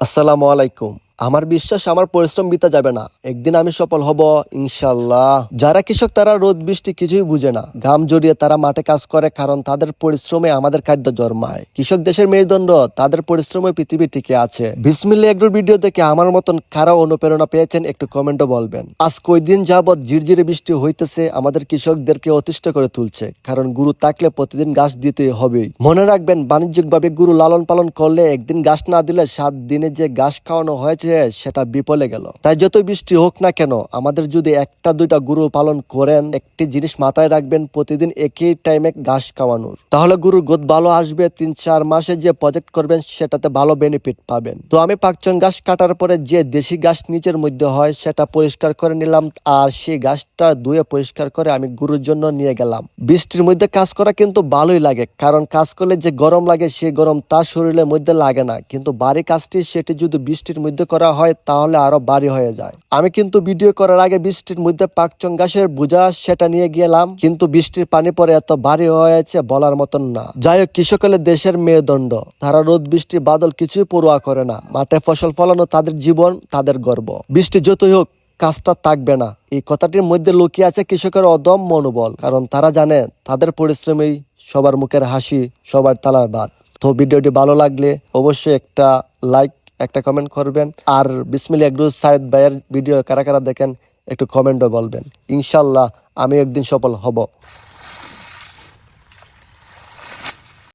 আসসালামু আলাইকুম। আমার বিশ্বাস, আমার পরিশ্রম বিতা যাবে না। একদিন আমি সফল হব ইনশাল্লাহ যারা কৃষক, তারা রোদ, বৃষ্টি কিছুই বুঝে না। ঘাম জড়িয়ে তারা মাঠে কাজ করে কারণ তাদের পরিশ্রমে আমাদের খাদ্য জন্মায়। কৃষক দেশের মেরুদণ্ড, তাদের পরিশ্রমে পৃথিবী টিকে আছে। বিসমিল্লা এগ্রোর ভিডিও দেখে আমার মতন কারা অনুপ্রেরণা পেয়েছেন একটু কমেন্টও বলবেন। আজ কয়দিন যাবৎ ঝিরঝিরে বৃষ্টি হইতেছে, আমাদের কৃষকদেরকে অতিষ্ঠ করে তুলছে, কারণ গুরু থাকলে প্রতিদিন গাছ দিতে হবেই। মনে রাখবেন, বাণিজ্যিকভাবে গুরু লালন পালন করলে একদিন গাছ না দিলে সাত দিনে যে গাছ খাওয়ানো হয়েছে সেটা বিপলে গেল। তাই যতই বৃষ্টি হোক না কেন, আমাদের যদি একটা দুইটা গুরু পালন করেন, একটি জিনিস মাথায় রাখবেন, প্রতিদিন একই টাইমে ঘাস খাওয়ানোর। তাহলে গুরুর গোদ ভালো আসবে, তিন, চার মাসে যে প্রজেক্ট করবেন, সেটাতে ভালো বেনিফিট পাবেন। তো আমি পাকচন গাছ কাটার পরে যে দেশি গাছ নিচের মধ্যে হয়, সেটা পরিষ্কার করে নিলাম আর সেই গাছটা ধুয়ে পরিষ্কার করে আমি গুরুর জন্য নিয়ে গেলাম। বৃষ্টির মধ্যে কাজ করা কিন্তু ভালোই লাগে, কারণ কাজ করলে যে গরম লাগে, সে গরম তার শরীরের মধ্যে লাগে না। কিন্তু বাড়ি কাজটি সেটি যদি বৃষ্টির মধ্যে করা হয় তাহলে আরও বাড়ি হয়ে যায়। আমি কিন্তু ভিডিও করার আগে বৃষ্টির মধ্যে পাকচং গাছের বোঝা সেটা নিয়ে গেলাম, কিন্তু বৃষ্টির পানি পরে এত ভারী হয়েছে বলার মতন না। যাই হোক কৃষক হলে দেশের মেরুদণ্ড। তারা রোদ, বৃষ্টি, বাদল কিছুই পড়ুয়া করে না। মাঠে ফসল ফলানো তাদের জীবন, তাদের গর্ব। বৃষ্টি যতই হোক, কাজটা থাকবে না। এই কথাটির মধ্যে লুকিয়ে আছে কৃষকের অদম মনোবল, কারণ তারা জানে তাদের পরিশ্রমেই সবার মুখের হাসি, সবার তালার বাদ। তো ভিডিওটি ভালো লাগলে অবশ্যই একটা লাইক একটা কমেন্ট করবেন। আর বিসমিল এগ্রুজ সাইদ ভাইয়ের ভিডিও কারা কারা দেখেন, একটু কমেন্টও বলবেন। ইনশাল্লাহ, আমি একদিন সফল হব।